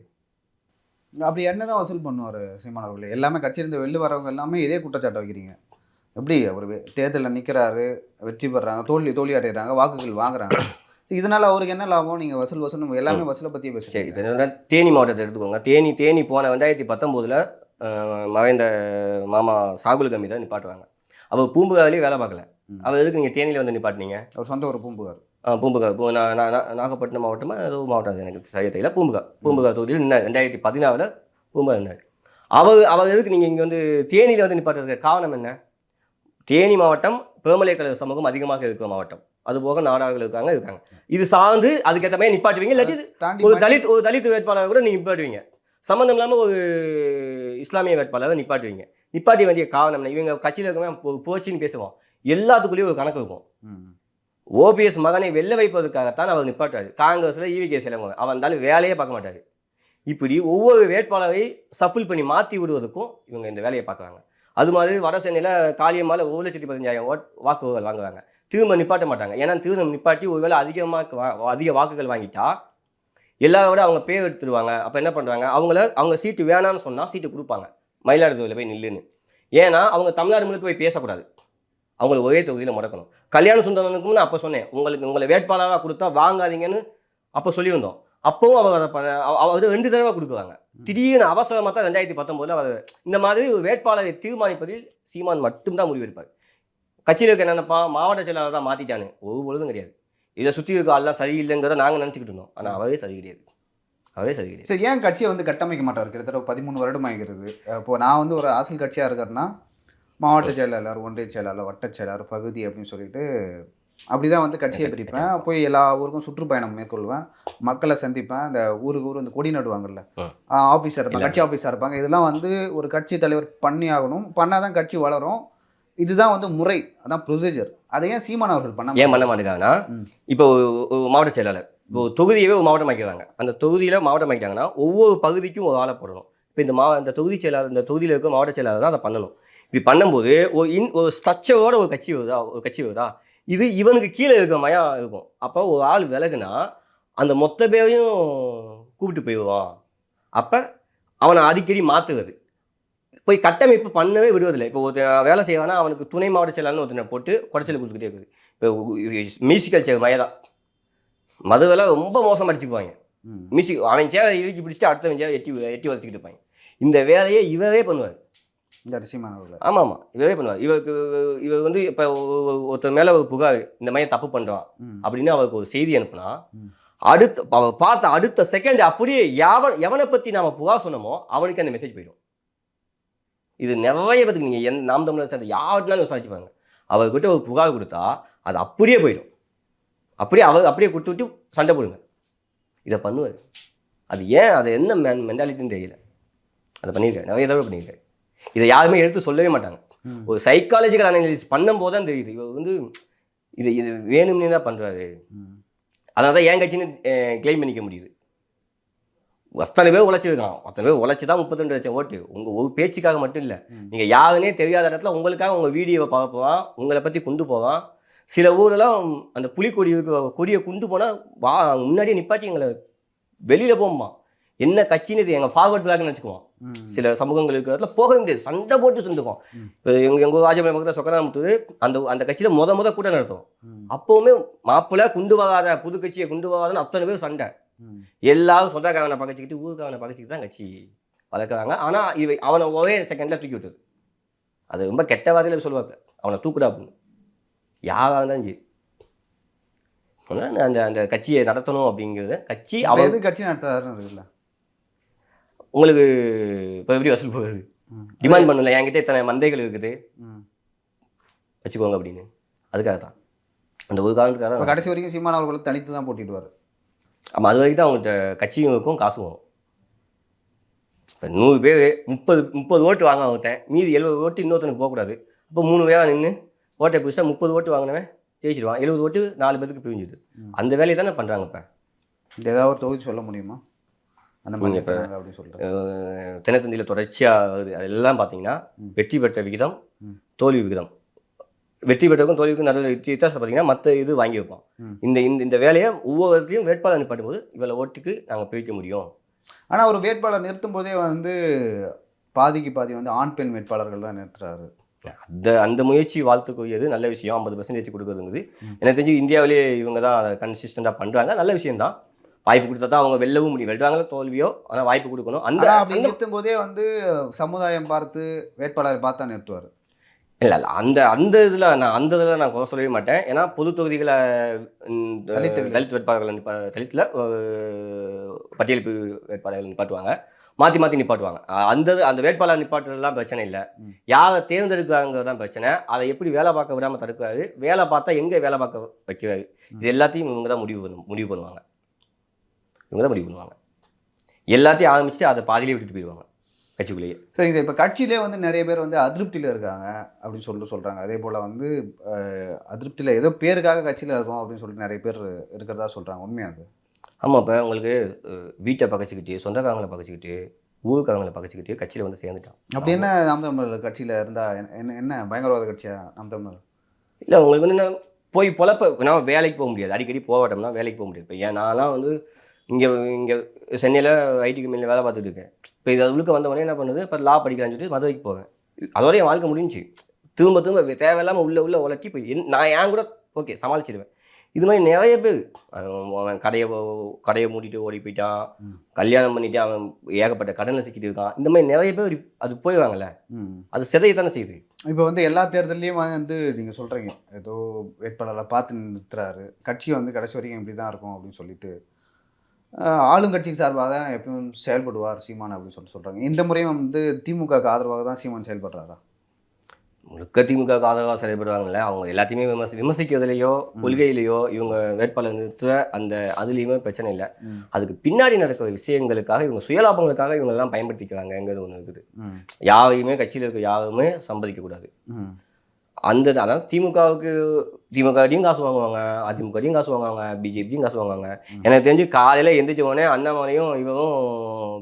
அப்படி என்னதான் வசூல் பண்ணுவார் சீமான் அவர்கள்? எல்லாமே கட்சியிலிருந்து வெளில வரவங்க எல்லாமே இதே குற்றச்சாட்டை வைக்கிறீங்க. எப்படி அவர் தேர்தலில் நிற்கிறாரு வெற்றி பெறாங்க தோல்வி தோல்வி அடைகிறாங்க வாக்குகள் வாங்குறாங்க. இதனால அவருக்கு என்ன லாபம்? நீங்கள் வசூல் வசூல் எல்லாமே வசூலை இப்போ என்னன்னா தேனி மாவட்டத்தை எடுத்துக்கோங்க. தேனி தேனி போன ரெண்டாயிரத்தி பத்தொம்போதில் மறைந்த மாமா சாகுல் கம்மி தான் நிப்பாட்டுவாங்க. அவர் பூம்புகாரிலேயே வேலை பார்க்கல. ம். அவர் எதுக்கு நீங்கள் தேனியில் வந்து நிப்பாட்டினீங்க? அவர் சொந்த ஒரு பூம்புகார். பூம்புகார். பூ நான் நாகப்பட்டினம் மாவட்டமா ஏதோ மாவட்டம் எனக்கு சரியா தெரியல. பூம்புகார். பூம்புகார் தொகுதியில் நின்னார். ரெண்டாயிரத்தி பதினாறில் பூம்புகார் நின்னார். அவர் அவர் எதுக்கு நீங்கள் இங்கே வந்து தேனியில் வந்து நிப்பாட்டுறதுக்கு காரணம் என்ன? தேனி மாவட்டம் பேமலை கழக சமூகம் அதிகமாக இருக்கிற மாவட்டம். அது போக நாடார்கள் இருக்காங்க இருக்காங்க. இது சார்ந்து அதுக்கேற்ற மாதிரி நிப்பாட்டுவீங்க. இல்லாட்டி ஒரு தலித் ஒரு தலித் வேட்பாளரை கூட நீங்கள் நிப்பாட்டுவீங்க. சம்மந்தம் இல்லாமல் ஒரு இஸ்லாமிய வேட்பாளரை நிப்பாட்டுவீங்க. நிப்பாட்டி வேண்டிய காரணம் இவங்க கட்சியில் இருக்கவங்க போச்சுன்னு பேசுவோம். எல்லாத்துக்குள்ளேயும் ஒரு கணக்கு இருக்கும். ஓபிஎஸ் மகனை வெல்ல வைப்பதற்காகத்தான் அவர் நிப்பாட்டாரு காங்கிரஸில் ஈவி கே சிலம்பரம் அவன் இருந்தாலும் வேலையே பார்க்க மாட்டாரு. இப்படி ஒவ்வொரு வேட்பாளரை சஃபில் பண்ணி மாற்றி விடுவதற்கும் இவங்க இந்த வேலையை பார்க்குறாங்க. அது மாதிரி வட சென்னையில் காளியம்மால ஒரு லட்சத்தி பதினஞ்சாயிரம் ஓட் வாக்குகள் வாங்குவாங்க திரும்ப நிப்பாட்ட மாட்டாங்க. ஏன்னா திரும்ப நிப்பாட்டி ஒருவேளை அதிகமாக அதிக வாக்குகள் வாங்கிட்டா எல்லாரை விட அவங்க பேர் எடுத்துருவாங்க. அப்போ என்ன பண்ணுறாங்க அவங்கள அவங்க சீட்டு வேணாம்னு சொன்னால் சீட்டு கொடுப்பாங்க. மயிலாடுதுறையில் போய் நில்லுன்னு. ஏன்னா அவங்க தமிழ்நாடு முழுக்க போய் பேசக்கூடாது. அவங்கள ஒரே தொகுதியில் முடக்கணும். கல்யாண சுந்தரனுக்கும் நான் அப்போ சொன்னேன். உங்களுக்கு உங்களை வேட்பாளராக கொடுத்தா வாங்காதீங்கன்னு அப்போ சொல்லியிருந்தோம். அப்போவும் அவர் அதை பண்ண அவ- அவர் ரெண்டு தடவை கொடுக்குறாங்க. திடீர்னு அவசரமாக தான் ரெண்டாயிரத்தி பத்தொம்போதில் அவர் இந்த மாதிரி ஒரு வேட்பாளரை தீர்மானிப்பதில் சீமான் மட்டும்தான் முடிவெடுப்பார். கட்சியில் இருக்க என்னென்னப்பா? மாவட்ட செயலாளர் தான் மாற்றிட்டானு ஒரு பொழுதும் கிடையாது. இதை சுற்றி இருக்க ஆள்லாம் சரியில்லைங்கிறத நாங்கள் நினச்சிக்கிட்டு இருந்தோம். ஆனால் அவரே சரி கிடையாது அவரே சரி கிடையாது சரி ஏன் கட்சியை வந்து கட்டமைக்க மாட்டார்? கிட்டத்தட்ட பதிமூணு வருடம் ஆகிறது இப்போ நான் வந்து ஒரு அரசியல் கட்சியாக இருக்கிறேன்னா மாவட்ட செயலாளர் ஒன்றிய செயலாளர் வட்டச் செயலாளர் பகுதி அப்படின்னு சொல்லிட்டு அப்படிதான் வந்து கட்சியை பிரிப்பேன். போய் எல்லா ஊருக்கும் சுற்றுப்பயணம் மேற்கொள்வேன். மக்களை சந்திப்பேன். இந்த ஊருக்கு ஊர் இந்த கொடி நடுவாங்கல்ல. ம். ஆஃபீஸர் இருப்பாங்க கட்சி ஆஃபீஸர் இருப்பாங்க. இதெல்லாம் வந்து ஒரு கட்சி தலைவர் பண்ணி ஆகணும் பண்ணாதான் கட்சி வளரும். இதுதான் வந்து முறை அதான் ப்ரொசீஜர் அதை ஏன் சீமான் அவர்கள் பண்ண ஏன் பண்ண மாட்டேங்காங்கன்னா ம். இப்போ மாவட்ட செயலாளர் இப்போ தொகுதியவே ஒரு மாவட்டம் ஆக்கிறாங்க அந்த தொகுதியில் மாவட்டம் ஆக்கிட்டாங்கன்னா ஒவ்வொரு பகுதிக்கும் ஒரு ஆளை போடணும். இப்போ இந்த மா இந்த தொகுதி செயலாளர் இந்த தொகுதியில் இருக்க மாவட்ட செயலாளர் தான் அதை பண்ணணும். இப்படி பண்ணும்போது ஒரு இன் ஒரு ஸ்ட்ரக்சரோட ஒரு கட்சி வருதா ஒரு கட்சி வருதா? இது இவனுக்கு கீழே இருக்க மயம் இருக்கும். அப்போ ஒரு ஆள் விலகுனா அந்த மொத்த பேரையும் கூப்பிட்டு போயிடுவான். அப்போ அவனை அடிக்கடி மாற்றுவது போய் கட்டமைப்பு பண்ணவே விடுவதில்லை. இப்போ ஒருத்தன் வேலை செய்வானா அவனுக்கு துணை மாவட்ட செயலாளர்னு ஒருத்தனை போட்டு குடைச்சல் கொடுத்துக்கிட்டே இருக்குது. இப்போ மியூசிக்கல் சேர் மயம் தான். மதுவெல்லாம் ரொம்ப மோசம் அடிச்சுக்குவாங்க. மியூசிக் அவன் சேரை இறுக்கி பிடிச்சிட்டு அடுத்தவன் சேரை எட்டி எட்டி வச்சுக்கிட்டு இருப்பாங்க. இந்த வேலையை இவரே பண்ணுவார். இந்த சீமான் அவர்கள் ஆமாம் ஆமாம் இவரே பண்ணுவார். இவருக்கு இவர் வந்து இப்போ ஒருத்தர் மேலே ஒரு புகார் இந்த மாதிரி தப்பு பண்ணுறான். அப்படின்னு அவருக்கு ஒரு செய்தி அனுப்புனா. அடுத்த பார்த்த அடுத்த செகண்ட் அப்படியே எவன் எவனை பற்றி நாம புகார் சொன்னோமோ அவனுக்கு அந்த மெசேஜ் போயிடும். இது நிறைய பேருக்கு நீங்கள் என் நாம் தமிழர் சேர்ந்த யார்கிட்டனாலும் விசாரிச்சுப்பாங்க அவர்கிட்ட ஒரு புகார் கொடுத்தா அது அப்படியே போயிடும். அப்படியே அவர் அப்படியே கொடுத்து விட்டு சண்டை போடுங்க. இதை பண்ணுவார். அது ஏன் அது என்ன மென் மென்டாலிட்டின்னு தெரியல. அதை பண்ணியிருக்காரு. நிறைய தடவை பண்ணியிருக்காரு. இதை யாருமே எடுத்து சொல்லவே மாட்டாங்க. ஒரு சைக்காலஜிக்கல் அனாலிசிஸ் பண்ணும்போது தான் தெரியுது. இவர் வந்து இது இது வேணும்னே தான் பண்ணுறாரு. அதனால தான் என் கட்சின்னு கிளைம் பண்ணிக்க முடியுது. அத்தனை பேர் உழைச்சிருக்கான் அத்தனை பேர் உழைச்சி தான் முப்பத்திரெண்டு லட்சம் ஓட்டு உங்கள் ஒரு பேச்சுக்காக மட்டும் இல்லை. நீங்கள் யாருன்னே தெரியாத இடத்துல உங்களுக்காக உங்கள் வீடியோவை பார்ப்பான் உங்களை பற்றி கொண்டு போவான் சில ஊரெல்லாம் அந்த புலிக்கொடி இருக்க கொடியை கொண்டு போனால் வா முன்னாடியே நிப்பாட்டி எங்களை வெளியில் போகுமா என்ன கட்சின்னு இது எங்கள் ஃபார்வர்ட் பிளாக்னு வச்சுக்குவோம். சில சமூகங்கள் இருக்கிற இடத்துல போகவே முடியாது சண்டை போட்டு சொந்துக்கும். இப்போ எங்கள் எங்கள் ராஜபாளையம் பக்கத்தில் சொக்கராமத்தூர் அந்த அந்த கட்சியில் முத முத கூட்டம் நடத்தும் ம். அப்போவுமே மாப்பிள்ளை குண்டு வராத புது கட்சியை குண்டு வராதன்னு அத்தனை பேர் சண்டை. எல்லாரும் சொந்தக்காரனை பகச்சிக்கிட்டு ஊருக்காரனை பகச்சிக்கிட்டு தான் கட்சி வளர்க்குறாங்க. ஆனால் இவை அவனை ஒரே செகண்டில் தூக்கி விட்டது. அது ரொம்ப கெட்ட வார்த்தையில் சொல்லுவாங்க. அவனை தூக்குடா அப்படின்னு யாராக இருந்தாலும் சரி. அந்த அந்த கட்சியை நடத்தணும் அப்படிங்கிறது கட்சி அவன் எது கட்சி நடத்தாருன்னு இருக்குல்ல உங்களுக்கு இப்போ எப்படி வசூல் போகுது. டிமாண்ட் பண்ணல. என்கிட்ட இத்தனை மந்தைகள் இருக்குது. வச்சுக்கோங்க அப்படின்னு. அதுக்காக தான் அந்த ஒரு காரணத்துக்காக கடைசி வரைக்கும் சீமான் அவர்கள் தனித்து தான் போட்டிடுவார். ஆமாம் அது வரைக்கும் தான் அவங்கள்ட்ட கட்சியும் இருக்கும் காசும் வரும். இப்போ நூறு பேர் முப்பது முப்பது ஓட்டு வாங்க ஒருத்தன். மீதி எழுபது ஓட்டு இன்னொருத்தனுக்கு போகக்கூடாது. அப்போ மூணு பேராக நின்று ஓட்டை பிடிச்சா முப்பது ஓட்டு வாங்கினவன் ஜெயிச்சிடுவான் எழுபது ஓட்டு நாலு பேருக்கு பிரிஞ்சுது. அந்த வேலையை தானே பண்ணுறாங்க இப்போ. இந்த ஏதாவது ஒரு தொகுதி சொல்ல முடியுமா? அந்த மாதிரி இப்ப- தினத்தந்தியில் தொடர்ச்சியாக வருது. அதெல்லாம் பார்த்தீங்கன்னா. வெற்றி பெற்ற விகிதம். தோல்வி விகிதம். வெற்றி பெற்றவுக்கும் தோல்விக்கும் நடுவில் வித்தியாசம் பார்த்தீங்கன்னா மற்ற இது வாங்கி வைப்போம். இந்த இந்த இந்த வேலையை ஒவ்வொருத்தையும் வேட்பாளர் நிப்பாட்டும் போது இவ்வளோ ஓட்டுக்கு நாங்கள் பிரிக்க முடியும். ஆனா ஒரு வேட்பாளர் நிறுத்தும் போதே வந்து பாதிக்கு பாதி வந்து ஆண் பெண் வேட்பாளர்கள் தான் நிறுத்துறாரு. அந்த அந்த முயற்சி வாழ்த்துக்குரியது. நல்ல விஷயம். ஐம்பது பர்சன்டேஜ் கொடுக்குறதுங்குது. ம். எனக்கு தெரிஞ்சு இந்தியாவிலேயே இவங்க தான் அதை கன்சிஸ்டண்டாக பண்ணுறாங்க நல்ல விஷயம் தான் வாய்ப்பு கொடுத்தா தான் அவங்க வெல்லவும் முடியும். வெல்றாங்களோ தோல்வியோ ஆனால் வாய்ப்பு கொடுக்கணும். அந்த அப்படி நிறுத்தும் போதே வந்து சமுதாயம் பார்த்து வேட்பாளரை பார்த்தா நிறுத்துவார். இல்லை இல்லை. அந்த அந்த இதில் நான் அந்த இதில் நான் குறை சொல்லவே மாட்டேன். ஏன்னா பொது தொகுதிகளை தலித் வேட்பாளர்களை நிப்பா தலித்தில் பட்டியல் பிரிவு வேட்பாளர்கள் நிப்பாட்டுவாங்க. மாற்றி மாற்றி நிப்பாட்டுவாங்க. அந்த அந்த வேட்பாளர் நிப்பாட்டுறதுலாம் பிரச்சனை இல்லை. யாரை தேர்ந்தெடுக்கிறாங்கிறது தான் பிரச்சனை. அதை எப்படி வேலை பார்க்க விடாமல் தடுக்கிறாரு? வேலை பார்த்தா எங்கே வேலை பார்க்க வைக்கிறாரு? இது எல்லாத்தையும் இவங்க தான் முடிவு பண்ணு முடிவு பண்ணுவாங்க. இவங்க தான் முடிவு பண்ணுவாங்க. எல்லாத்தையும் ஆரம்பிச்சுட்டு அதை பாதியிலே விட்டுட்டு போயிடுவாங்க. கட்சிக்குள்ளேயே. சரி. இது இப்போ கட்சியிலே வந்து நிறைய பேர் வந்து அதிருப்தியில் இருக்காங்க அப்படின்னு சொல்லிட்டு சொல்கிறாங்க அதே போல் வந்து அதிருப்தியில் ஏதோ பேருக்காக கட்சியில் இருக்கோம் அப்படின்னு சொல்லிட்டு நிறைய பேர் இருக்கிறதா சொல்கிறாங்க உண்மையா அது? ஆமாம் இப்போ உங்களுக்கு வீட்டை பகச்சிக்கிட்டு சொந்தக்காரங்களை பகச்சிக்கிட்டு ஊருக்காரங்களை பகச்சிக்கிட்டு கட்சியில் வந்து சேர்ந்துட்டான் அப்படி என்ன நாம் தமிழர் கட்சியில் இருந்தால் என்ன என்ன பயங்கரவாத கட்சியா நாம் தமிழர்? இல்லை உங்களுக்கு வந்து என்ன போய் பொழப்ப நான் வேலைக்கு போக முடியாது. அடிக்கடி போகட்டோம்னா வேலைக்கு போக முடியாது. இப்போ ஏன் நான்லாம் வந்து இங்கே இங்கே சென்னையில் ஐடி கம்பெனியில் வேலை பார்த்துட்டு இருக்கேன். இப்போ இது உள்ளுக்கு வந்த உடனே என்ன பண்ணுது? இப்போ லா படிக்கலாம்னு சொல்லிட்டு மதுரைக்கு போவேன். அதோட என் வாழ்க்கை முடிஞ்சுச்சு. திரும்ப திரும்ப தேவையில்லாமல் உள்ள உள்ள உலட்டி போய் நான் ஏன் கூட ஓகே சமாளிச்சிடுவேன் இது மாதிரி நிறைய பேர் அவன் கடையை கடையை மூடிட்டு ஓடி போயிட்டான். கல்யாணம் பண்ணிட்டு அவன் ஏகப்பட்ட கடனில் சிக்கிட்டு இருக்கான். இந்த மாதிரி நிறைய பேர் அது போயிடுவாங்கல்ல. அது சிதையை தானே செய்யுது. இப்போ வந்து எல்லா தேர்தல்லையும் வந்து நீங்கள் சொல்கிறீங்க ஏதோ வேட்பாளரை பார்த்து நிறுத்துறாரு. கட்சி வந்து கடைசி வரைக்கும் இப்படி தான் இருக்கும் அப்படின்னு சொல்லிட்டு ஆளுங்கட்சிக்கு சார்பாக தான் எப்பயும் செயல்படுவார் சீமான் அப்படின்னு சொல்லிட்டு சொல்கிறாங்க இந்த முறையும் வந்து திமுகக்கு ஆதரவாக தான் சீமான் செயல்படுறாரா? முழுக்க திமுக ஆதரவாக செயல்படுவாங்கல்ல அவங்க எல்லாத்தையுமே விமர்சி விமர்சிக்கிறதுலையோ கொள்கையிலையோ இவங்க வேட்பாளர் நிறுத்த அந்த அதுலேயுமே பிரச்சனை இல்லை. அதுக்கு பின்னாடி நடக்கிற விஷயங்களுக்காக இவங்க சுயலாபங்களுக்காக இவங்க எல்லாம் பயன்படுத்திக்கிறாங்கங்கிறது ஒன்று இருக்குது. யாரையுமே கட்சியில் இருக்க யாருமே சம்பாதிக்கக்கூடாது அந்த அதான் திமுகவுக்கு திமுகவையும் காசு வாங்குவாங்க அதிமுகவையும் காசு வாங்குவாங்க பிஜேபியும் காசு வாங்குவாங்க. எனக்கு தெரிஞ்சு காலையில் எந்திரிச்ச உடனே அண்ணாமலையும் இவரும்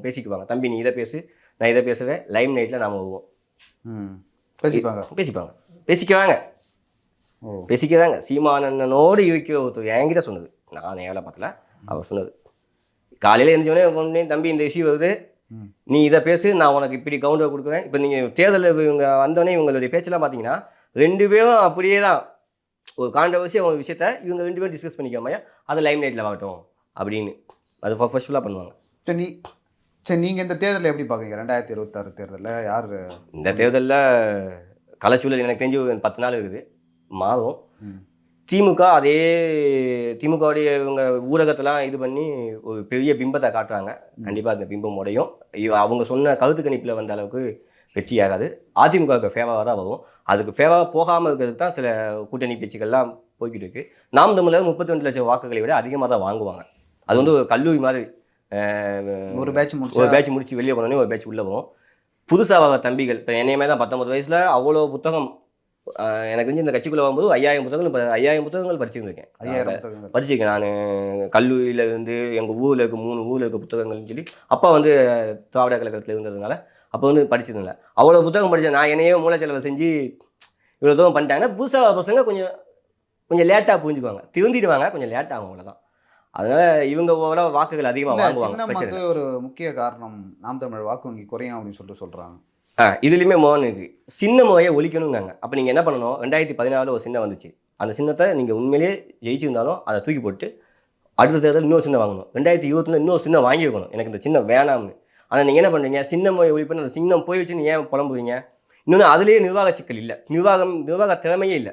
பேசிக்குவாங்க. தம்பி நீ இதை பேசு நான் இதை பேசுவேன் லைம் நைட்டில் நாம வருவோம். பேசிப்பாங்க. பேசிப்பாங்க. பேசிக்குவாங்க. ஓ. பேசிக்கிறாங்க. சீமானண்ணனோடு இருக்கிற ஒருத்தர் என்கிட்ட சொன்னது. நான் நேரில் பார்த்தல அவர் சொன்னது. காலையில் எழுந்தோடனே உடனே தம்பி இந்த இஷ்யூ வருது. நீ இதை பேசு நான் உனக்கு இப்படி கவுண்டர் கொடுக்குறேன். இப்போ நீங்கள் தேர்தலில் இவங்க வந்தோடனே இவங்களுடைய பேச்செல்லாம் பார்த்தீங்கன்னா ரெண்டு பேரும் அப்படியே தான் ஒரு கான்ட்ரவர்சி ஒரு விஷயத்த இவங்க ரெண்டு பேரும் டிஸ்கஸ் பண்ணிக்காம அதை லைம் லைட்டில் வாகட்டும் அப்படின்னு. அது ஃபர்ஸ்ட்ஃபுல்லாக பண்ணுவாங்க. சரி நீ சரி நீங்கள் இந்த தேர்தலை எப்படி பார்க்குறீங்க ரெண்டாயிரத்தி இருபத்தாறு தேர்தலில் யார் இந்த தேர்தலில் கலைச்சூழல் எனக்கு தெரிஞ்சு பத்து நாள் இருக்குது. மாறும். திமுக அதே திமுகவுடைய இவங்க ஊடகத்தெல்லாம் இது பண்ணி ஒரு பெரிய பிம்பத்தை காட்டுறாங்க. கண்டிப்பாக அந்த பிம்பம் உடையும். அவங்க சொன்ன கருத்து கணிப்பில் வந்த அளவுக்கு வெற்றியாகாது. அதிமுகவுக்கு ஃபேவராக தான் வரும். அதுக்கு ஃபேவராக போகாமல் இருக்கிறதுக்கு தான் சில கூட்டணி பேச்சுக்கள்லாம் போய்கிட்டு இருக்கு நாம் தமிழர் முப்பத்தி ரெண்டு லட்சம் வாக்குகளை விட அதிகமாக தான் வாங்குவாங்க. அது வந்து ஒரு கல்லூரி மாதிரி ஒரு பேட்ச் ஒரு முடிச்சு பேட்ச் முடிச்சு வெளியே போனோடனே ஒரு பேட்ச் உள்ள போகும் புதுசாக வர தம்பிகள் இப்போ என்னையுமே தான் பத்தொம்பது வயசில் அவ்வளோ புத்தகம் எனக்கு வந்து இந்த கட்சிக்குள்ளே வரும்போது ஐயாயிரம் புத்தகங்கள் ஐயாயிரம் புத்தகங்கள் படிச்சிருந்திருக்கேன் ஐயாயிரம் படிச்சிருக்கேன் நான் கல்லூரியில இருந்து எங்கள் ஊரில் இருக்க மூணு ஊரில் இருக்க புத்தகங்கள்னு சொல்லி அப்பா வந்து திராவிட கழகத்தில் இருந்ததுனால அப்போ வந்து படிச்சதில்ல அவ்வளோ புத்தகம் படித்தேன் நான் என்னையே மூலச்செலவை செஞ்சு இவ்வளோ தூரம் பண்ணிட்டாங்கன்னா புதுசாக பசங்க கொஞ்சம் கொஞ்சம் லேட்டாக புரிஞ்சுக்குவாங்க. திருந்திடுவாங்க கொஞ்சம் லேட் ஆகும் அவ்வளோதான் அதனால இவங்க ஓரளவு வாக்குகள் அதிகமாக வாங்குவாங்க. ஒரு முக்கிய காரணம் நாம் தமிழ் வாக்கு வங்கி குறையும் அப்படின்னு சொல்லிட்டு சொல்றாங்க. ஆ இதுலேயுமே மோகன் இருக்கு. சின்ன முறையை ஒழிக்கணுங்காங்க அப்போ நீங்கள் என்ன பண்ணணும்? ரெண்டாயிரத்தி பதினாலில் ஒரு சின்னம் வந்துச்சு. அந்த சின்னத்தை நீங்கள் உண்மையிலேயே ஜெயிச்சிருந்தாலும் அதை தூக்கி போட்டு அடுத்த தேர்தல் இன்னொரு சின்னம் வாங்கணும். ரெண்டாயிரத்தி இருபத்தில் இன்னொரு சின்னம் வாங்கி வைக்கணும் எனக்கு இந்த சின்னம் வேணாம்னு. ஆனால் நீங்கள் என்ன பண்ணுறீங்க சின்ன முறையை ஒழிப்புன்னு அந்த சின்னம் போயிடுச்சுன்னு ஏன் புலம்புறீங்க? இன்னொன்று அதுலேயே நிர்வாக சிக்கல் இல்லை. நிர்வாகம் நிர்வாக திறமையே இல்லை.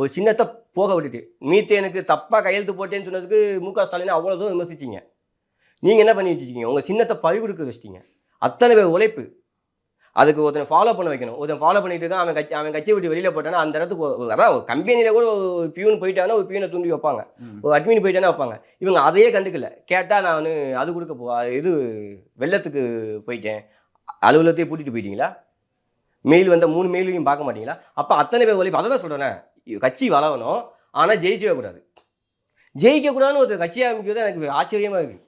ஒரு சின்னத்தை போக விட்டுட்டு மீத்தேனுக்கு தப்பாக கையெழுத்து போட்டேன்னு சொன்னதுக்கு மு க ஸ்டாலின் அவ்வளோ தூரம் விமர்சிச்சிங்க. நீங்கள் என்ன பண்ணி வச்சுருக்கீங்க? உங்கள் சின்னத்தை பறி கொடுக்க வச்சிட்டீங்க. அத்தனை பேர் உழைப்பு. அதுக்கு ஒருத்தனை ஃபாலோ பண்ண வைக்கணும். ஒருத்தன் ஃபாலோ பண்ணிட்டு இருக்கான் அவன் கட்சி அவன் கட்சியை விட்டு வெளியில் போட்டானா அந்த இடத்துக்கு அதான் ஒரு கம்பெனியில் கூட ஒரு பியூன் போயிட்டானா ஒரு பியூனை தூண்டி வைப்பாங்க. ஒரு அட்மின் போயிட்டானா வைப்பாங்க. இவங்க அதையே கண்டுக்கல. கேட்டால் நான் அது கொடுக்க போ இது வெள்ளத்துக்கு போயிட்டேன். அலுவலகத்தையே பூட்டிட்டு போயிட்டீங்களா? மெயில் வந்த மூணு மெயிலையும் பார்க்க மாட்டீங்களா? அப்போ அத்தனை பேர் உழைப்பு அதை தான் சொல்கிறேன் கட்சி வளரணும் ஆனால் ஜெயிக்கவே கூடாது. ஜெயிக்கக்கூடாதுன்னு ஒரு கட்சி ஆரம்பிக்கிறது எனக்கு ஆச்சரியமாக இருக்குது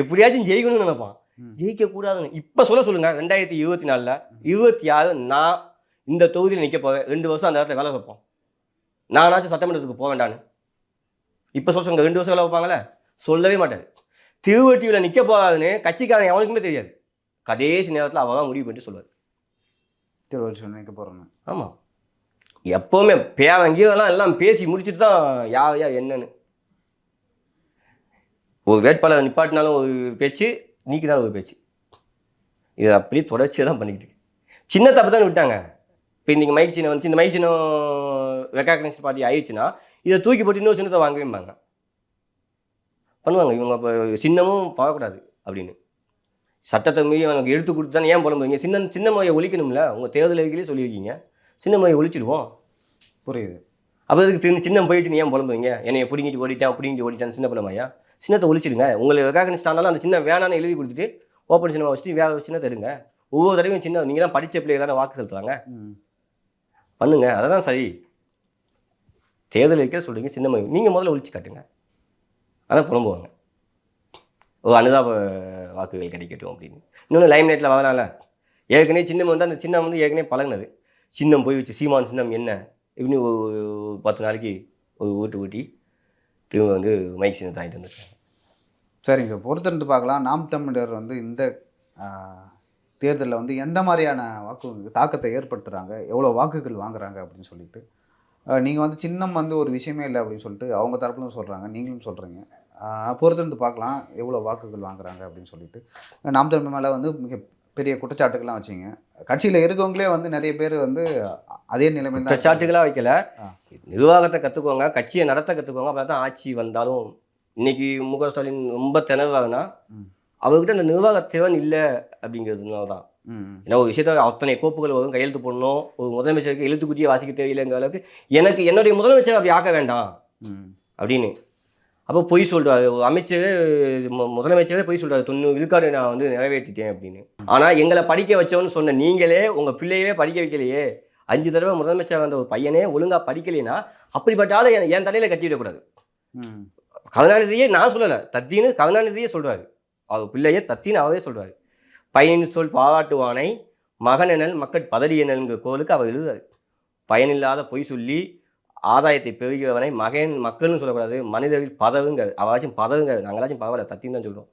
எப்படியாச்சும் ஜெயிக்கணும்னு நினைப்பான். ஜெயிக்கக்கூடாதுன்னு இப்போ சொல்ல சொல்லுங்க. ரெண்டாயிரத்தி இருபத்தி நாலில் இருபத்தி ஆறு நான் இந்த தொகுதியில் நிற்க போவேன் ரெண்டு வருஷம் அந்த இடத்துல வேலை வைப்போம் நானாச்சும் சட்டமன்றத்துக்கு போக வேண்டான்னு. இப்போ சொல்ல சொல்லுங்க. ரெண்டு வருஷம் வேலை வைப்பாங்களே சொல்லவே மாட்டாரு. திருவட்டியில் நிற்க போகாதுன்னு கட்சிக்காரன் எவனுக்குமே தெரியாது. கடைசி நேரத்தில் அவன் தான் முடிவு பண்ணிட்டு சொல்லுவார். திருவள்ளுவர் நினைக்க போறேன்னு. ஆமாம் எப்போவுமே பேரங்கீதெல்லாம் எல்லாம் பேசி முடிச்சுட்டு தான் யார் யார் என்னன்னு. ஒரு வேட்பாளர் நிப்பாட்டினாலும் ஒரு பேச்சு நீக்கினாலும் ஒரு பேச்சு. இது அப்படியே தொடர்ச்சியாக தான் பண்ணிக்கிட்டு இருக்கு. சின்ன தப்பு தான் விட்டாங்க. இப்போ இன்றைக்கி மைக் சின்னம் வந்து இந்த மைக் சின்னம் ரெக்காக்னைஸ் பார்ட்டி ஆயிடுச்சுன்னா இதை தூக்கி போட்டு இன்னொரு சின்னத்தை வாங்கவேம்பாங்க. பண்ணுவாங்க. இவங்க இப்போ சின்னமும் பார்க்கக்கூடாது அப்படின்னு. சட்டத்தை மீறி அவனுக்கு எடுத்து கொடுத்து தானே ஏன் புலம்புவீங்க சின்ன சின்ன மொழியை ஒழிக்கணும்ல. உங்கள் தேர்தல் அறிக்கையிலே சொல்லியிருக்கீங்க. சின்ன மொழியை ஒழிச்சிடுவோம். புரியுது. அப்போ அதுக்கு திரு சின்னம் போயிடுச்சுன்னு ஏன் புலம்புவீங்க என்னைய பிடிங்கிட்டு ஓடிட்டான் பிடிங்கிட்டு ஓடிட்டான் சின்ன பண்ணமாயா சின்னத்தை ஒழிச்சிடுங்க. உங்களுக்கு ரெக்காகனிஸ்ட் ஆனாலும் அந்த சின்ன வேணான்னு எழுதி கொடுத்துட்டு ஓப்பன் சினிமா வச்சுட்டு வேற சின்ன தருங்க ஒவ்வொரு தடவையும் சின்ன நீங்கள் தான் படித்த பிள்ளைங்க தானே வாக்கு செலுத்துவாங்க. ம். பண்ணுங்க. அததான் சரி. தேர்தல் வைக்க சொல்கிறீங்க சின்ன மொழி நீங்கள் முதல்ல ஒழிச்சு காட்டுங்க. அதான் புலம்புவாங்க. ஓ அனுதாப வாக்குகள் கிடைக்கட்டும் அப்படின்னு. இன்னொன்று லைம் நைட்டில் வரனால ஏற்கனவே சின்னம் வந்து அந்த சின்னம் வந்து ஏற்கனவே பழகுனது. சின்னம் போய் வச்சு சீமான் சின்னம் என்ன? இப்படின்னு ஒரு பத்து நாளைக்கு ஒரு ஊட்டு ஊட்டி திரும்ப வந்து மைக் சேர்ந்து தாங்கிட்டு வந்துருக்காங்க. சரிங்க பொறுத்திருந்து பார்க்கலாம். நாம் தமிழர் வந்து இந்த தேர்தலில் வந்து எந்த மாதிரியான வாக்கு தாக்கத்தை ஏற்படுத்துகிறாங்க எவ்வளோ வாக்குகள் வாங்குறாங்க? அப்படின்னு சொல்லிட்டு. நீங்கள் வந்து சின்னம் வந்து ஒரு விஷயமே இல்லை அப்படின்னு சொல்லிட்டு அவங்க தரப்புலும் சொல்கிறாங்க நீங்களும் சொல்கிறீங்க பொறுத்திருந்து பார்க்கலாம். எவ்வளோ வாக்குகள் வாங்குறாங்க? அப்படின்னு சொல்லிட்டு. நாம் தமிழ் மேலே வந்து மிக பெரிய குற்றச்சாட்டுகள்லாம் வச்சிங்க கட்சியில் இருக்கவங்களே வந்து நிறைய பேர் வந்து அதே நிலைமையில். குற்றச்சாட்டுகளாக வைக்கல. நிர்வாகத்தை கற்றுக்கோங்க கட்சியை நடத்த கற்றுக்கோங்க அப்போ தான் ஆட்சி வந்தாலும் இன்னைக்கு மு க ஸ்டாலின் ரொம்ப திணறாங்கன்னா. அவர்கிட்ட அந்த நிர்வாக திறன் இல்லை அப்படிங்கிறதுனால தான். ஏன்னா ஒரு விஷயத்த அத்தனை கோப்புகள் வரும் கையெழுத்து போடணும் ஒரு முதலமைச்சருக்கு எழுத்துக்குட்டியை வாசிக்க தெரியலங்கிற அளவுக்கு எனக்கு என்னுடைய முதலமைச்சர் அப்படி ஆக்க வேண்டாம் அப்படின்னு அப்போ பொய் சொல்றாரு. ஒரு அமைச்சர் முதலமைச்சரே பொய் சொல்றாரு. தொண்ணூறு விழுக்காடு நான் வந்து நிறைவேற்றிட்டேன் அப்படின்னு. ஆனா எங்களை படிக்க வச்சோன்னு சொன்ன நீங்களே உங்க பிள்ளையவே படிக்க வைக்கலையே. அஞ்சு தடவை முதலமைச்சர் வந்த ஒரு பையனே ஒழுங்கா படிக்கலைன்னா அப்படிப்பட்ட ஆளை என் தலையில கட்டி விடக்கூடாது ம். கருணாநிதியே நான் சொல்லலை. தத்தின்னு கருணாநிதியே சொல்றாரு. அவர் பிள்ளையே தத்தின்னு அவரே சொல்றாரு. பையன் சொல் பாராட்டுவானை மகனெனல் மக்கள் பதறியனல்ங்கிற கோலுக்கு அவர் எழுதுறாரு. பயனில்லாத பொய் சொல்லி ஆதாயத்தை பெருகிறவனை மகன் மக்கள்னு சொல்லக்கூடாது மனிதர்கள் பதவுங்க அவராச்சும் பதவுங்க நாங்களாச்சும் பரவாயில்ல தத்தின்னு தான் சொல்றோம்.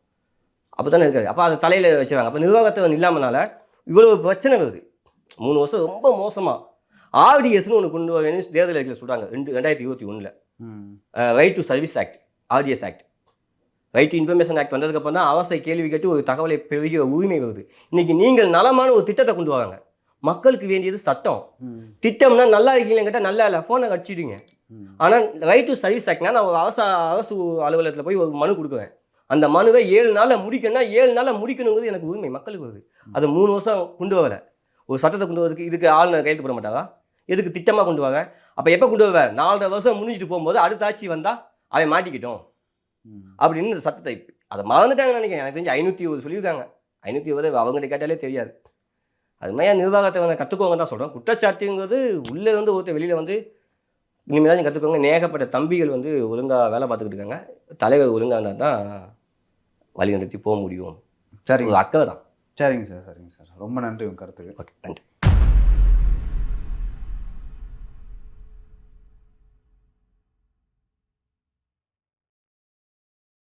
அப்போ தானே இருக்காது அப்போ அதை தலையில் வச்சுருவாங்க அப்போ நிர்வாகத்தை இல்லாமனால இவ்வளோ பிரச்சனை வருது. மூணு வருஷம் ரொம்ப மோசமாக ஆர்டிஎஸ்னு ஒன்று கொண்டு வரேன்னு தேர்தல் அறிக்கையில் சொல்கிறாங்க ரெண்டு ரெண்டாயிரத்தி இருபத்தி ஒன்றில் right to service act RTS act right to information act வந்ததுக்கப்புறம் தான் அவசர கேள்வி கேட்டு ஒரு தகவலை பெருகிற உரிமை வருது. இன்னைக்கு நீங்கள் நலமான ஒரு திட்டத்தை கொண்டு வராங்க. மக்களுக்கு வேண்டியது சட்டம். திட்டம்னா நல்லா இருக்கீங்களா கேட்டால் நல்லா இல்லை ஃபோனை கடிச்சிடுங்க ஆனால் ரைட் டு சர்வீஸ் ஆக்ட்னா நான் ஒரு அரசு அரசு அலுவலகத்தில் போய் ஒரு மனு கொடுக்குறேன் அந்த மனுவை ஏழு நாளில் முடிக்கணும்னா ஏழு நாளில் முடிக்கணுங்கிறது எனக்கு உரிமை மக்களுக்கு வருது அது மூணு வருஷம் கொண்டு வரல. ஒரு சட்டத்தை கொண்டு வரதுக்கு இதுக்கு ஆளுநர் கையெழுத்து போட மாட்டாரா எதுக்கு திட்டமாக கொண்டு வர அப்போ எப்போ கொண்டு வருவ? நாலரை வருஷம் முடிஞ்சிட்டு போகும்போது அடுத்த ஆட்சி வந்தால் அவன் மாட்டிக்கிட்டோம். அப்படின்னு இந்த சட்டத்தை அதை மறந்துட்டாங்கன்னு நினைக்கிறேன். எனக்கு தெரிஞ்சு ஐநூற்றி இருபது சொல்லியிருக்காங்க. ஐநூற்றி இருபது அவங்ககிட்ட கேட்டாலே தெரியாது. அது மாதிரி நிர்வாகத்தை கற்றுக்கோங்க தான் சொல்கிறோம் குற்றச்சாட்டுங்கிறது உள்ளே வந்து ஒருத்தர் வெளியில் வந்து இனிமேல் தான் கற்றுக்கோங்க நேகப்பட்ட தம்பிகள் வந்து ஒழுங்காக வேலை பார்த்துக்கிட்டு இருக்காங்க. தலைவர் ஒழுங்காக இருந்தால் தான் வழி நடத்தி போக முடியும். ஒரு அக்கறை தான். சரிங்க சார் சரிங்க சார். ரொம்ப நன்றி உங்க கருத்துக்கு ஓகே நன்றி.